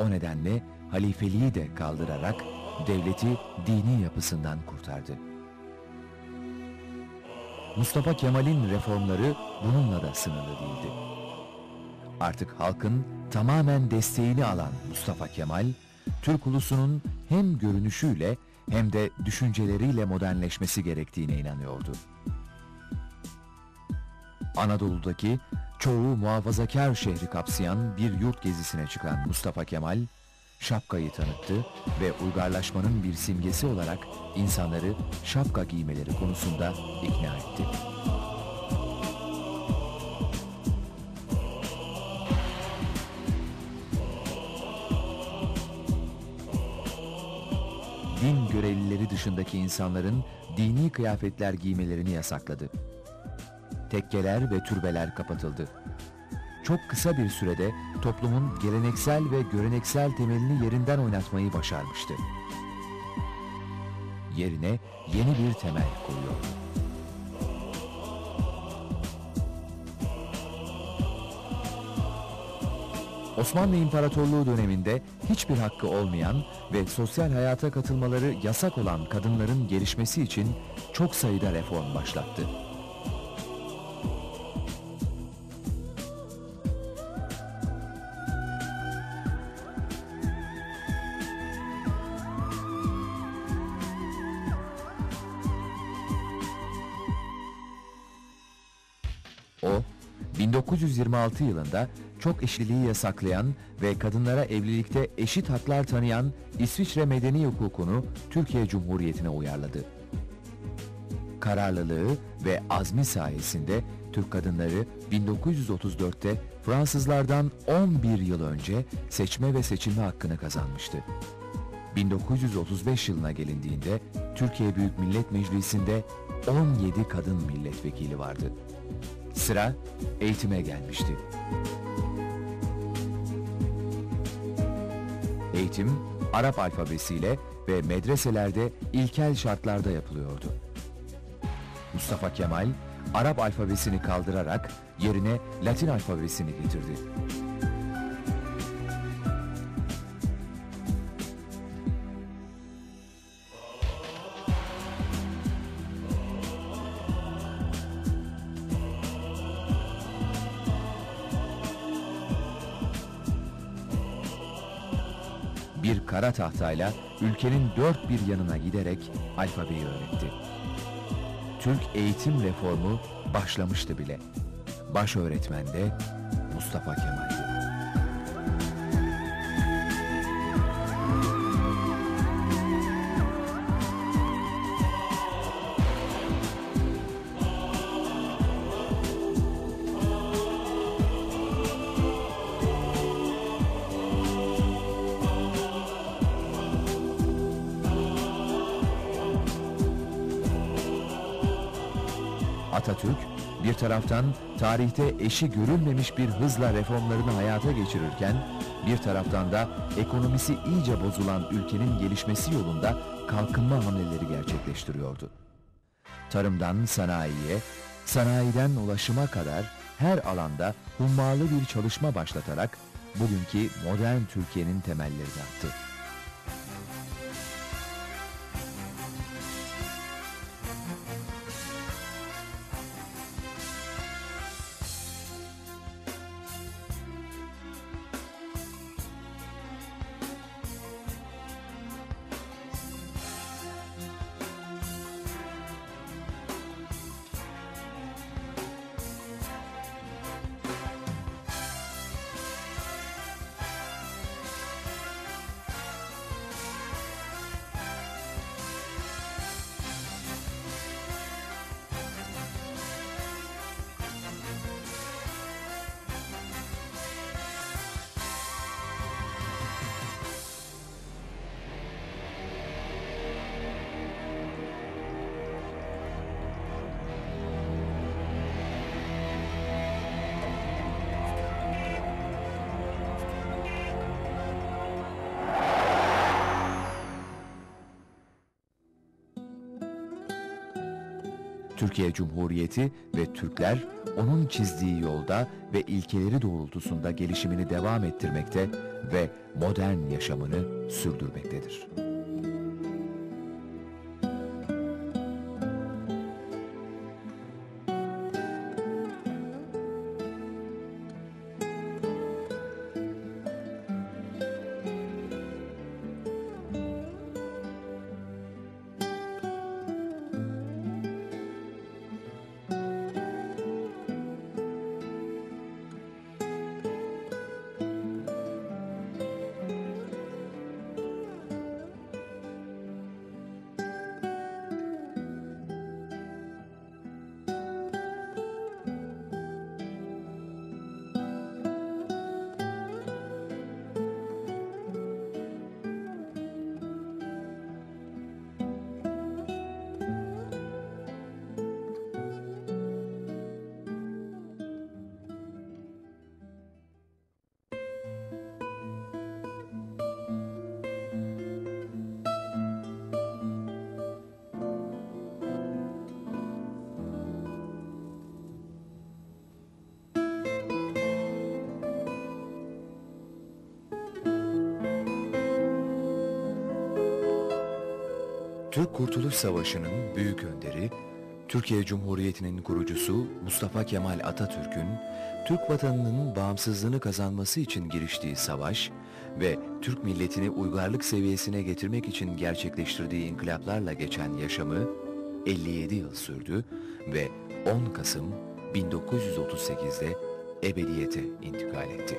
O nedenle halifeliği de kaldırarak devleti dini yapısından kurtardı. Mustafa Kemal'in reformları bununla da sınırlı değildi. Artık halkın tamamen desteğini alan Mustafa Kemal, Türk ulusunun hem görünüşüyle hem de düşünceleriyle modernleşmesi gerektiğine inanıyordu. Anadolu'daki çoğu muhafazakar şehri kapsayan bir yurt gezisine çıkan Mustafa Kemal, şapkayı tanıttı ve uygarlaşmanın bir simgesi olarak insanları şapka giymeleri konusunda ikna etti. Din görevlileri dışındaki insanların dini kıyafetler giymelerini yasakladı. Tekkeler ve türbeler kapatıldı çok kısa bir sürede toplumun geleneksel ve göreneksel temelini yerinden oynatmayı başarmıştı. Yerine yeni bir temel koyuyordu. Osmanlı İmparatorluğu döneminde hiçbir hakkı olmayan ve sosyal hayata katılmaları yasak olan kadınların gelişmesi için çok sayıda reform başlattı. 1926 yılında çok eşliliği yasaklayan ve kadınlara evlilikte eşit haklar tanıyan İsviçre Medeni Hukukunu Türkiye Cumhuriyeti'ne uyarladı. Kararlılığı ve azmi sayesinde Türk kadınları 1934'te Fransızlardan 11 yıl önce seçme ve seçilme hakkını kazanmıştı. 1935 yılına gelindiğinde Türkiye Büyük Millet Meclisi'nde 17 kadın milletvekili vardı. Sıra eğitime gelmişti. Eğitim Arap alfabesiyle ve medreselerde ilkel şartlarda yapılıyordu. Mustafa Kemal Arap alfabesini kaldırarak yerine Latin alfabesini getirdi. Kara tahtayla ülkenin dört bir yanına giderek alfabeyi öğretti. Türk eğitim reformu başlamıştı bile. Baş öğretmen de Mustafa Kemal'di. Atatürk bir taraftan tarihte eşi görülmemiş bir hızla reformlarını hayata geçirirken bir taraftan da ekonomisi iyice bozulan ülkenin gelişmesi yolunda kalkınma hamleleri gerçekleştiriyordu. Tarımdan sanayiye, sanayiden ulaşıma kadar her alanda hummalı bir çalışma başlatarak bugünkü modern Türkiye'nin temellerini attı. Türkiye Cumhuriyeti ve Türkler onun çizdiği yolda ve ilkeleri doğrultusunda gelişimini devam ettirmekte ve modern yaşamını sürdürmektedir. Türk Kurtuluş Savaşı'nın büyük önderi, Türkiye Cumhuriyeti'nin kurucusu Mustafa Kemal Atatürk'ün Türk vatanının bağımsızlığını kazanması için giriştiği savaş ve Türk milletini uygarlık seviyesine getirmek için gerçekleştirdiği inkılaplarla geçen yaşamı 57 yıl sürdü ve 10 Kasım 1938'de ebediyete intikal etti.